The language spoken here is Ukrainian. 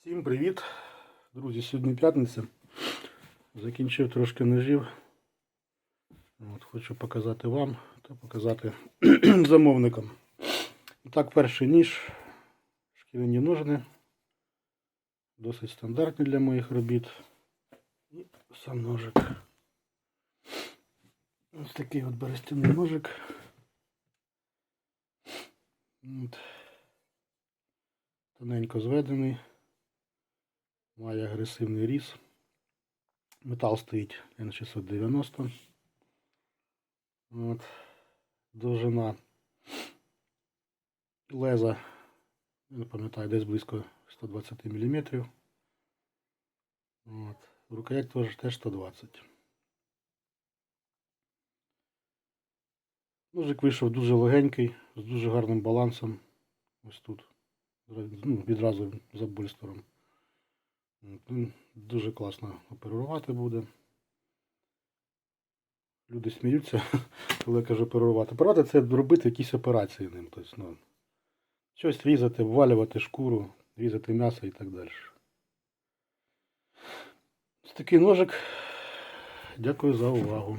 Всім привіт! Друзі, сьогодні п'ятниця. Закінчив трошки ножів. От, хочу показати вам та показати замовникам. Так, перший ніж, шкіряні ножни. Досить стандартні для моїх робіт. І сам ножик. Ось такий от берестяний ножик. От. Тоненько зведений. Має агресивний різ. Метал стоїть N690. От. Довжина леза, я не пам'ятаю, десь близько 120 мм. От. Рукоять теж, теж 120. Ножик вийшов дуже легенький, з дуже гарним балансом. Ось тут. Ну, відразу за больстером. Дуже класно оперувати буде. Люди сміються, коли я кажу оперувати. Оперувати це робити якісь операції ним. Тобто, ну, щось різати, ввалювати шкуру, різати м'ясо і так далі. Ось такий ножик. Дякую за увагу.